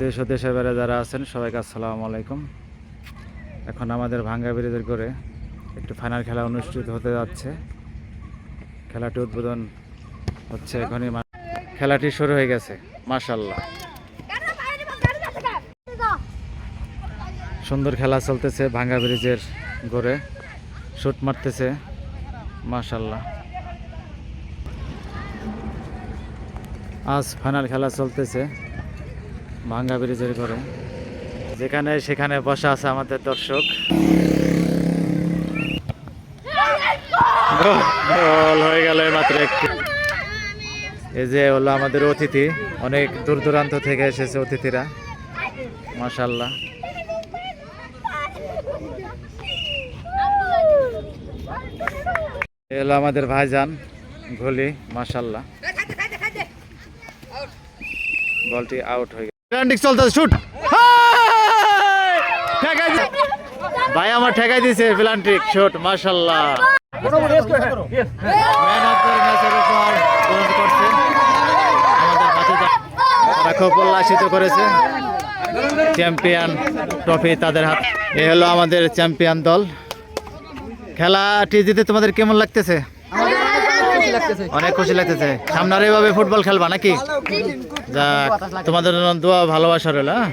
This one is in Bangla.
দেশ ও দেশের বাইরে যারা আছেন, সবাইকে আসসালামু আলাইকুম। এখন আমাদের ভাঙ্গা ব্রিজের করে একটু ফাইনাল খেলা অনুষ্ঠিত হতে যাচ্ছে। খেলাটি উদ্বোধন হচ্ছে এখনই। খেলাটি শুরু হয়ে গেছে মাশাল্লাহ সুন্দর খেলা চলতেছে ভাঙ্গা ব্রিজের গড়ে শুট মারতেছে মাশাল্লাহ আজ ফাইনাল খেলা চলতেছে। ভাঙ্গা ব্রিজের গরম যেখানে সেখানে বসা আছে আমাদের দর্শক। গোল হয়ে গেল মাত্র একটি। এই যে হলো আমাদের অতিথি। অনেক দূর দূরান্ত থেকে এসেছে অতিথিরা। মাশাল্লাহ এ হলো আমাদের ভাইজান ঘলি মাশাল্লাহ বলটি আউট হয়ে গেল প্ল্যান্টিক চলতেছে, শুট। ঠেকাই ভাই আমার ঠেকাই দিয়েছে প্ল্যান্টিক শুট মাশাল্লাহ তারা খুব উল্লাসিত করেছে। চ্যাম্পিয়ন ট্রফি তাদের হাত এ হলো আমাদের চ্যাম্পিয়ন দল। খেলাটি জিতে তোমাদের কেমন লাগতেছে? অনেক খুশি লাগতেছে। সামনে আর এভাবে ফুটবল খেলবা নাকি? যা তোমাদের জন্য দোয়া, ভালোবাসা রইল হ্যাঁ?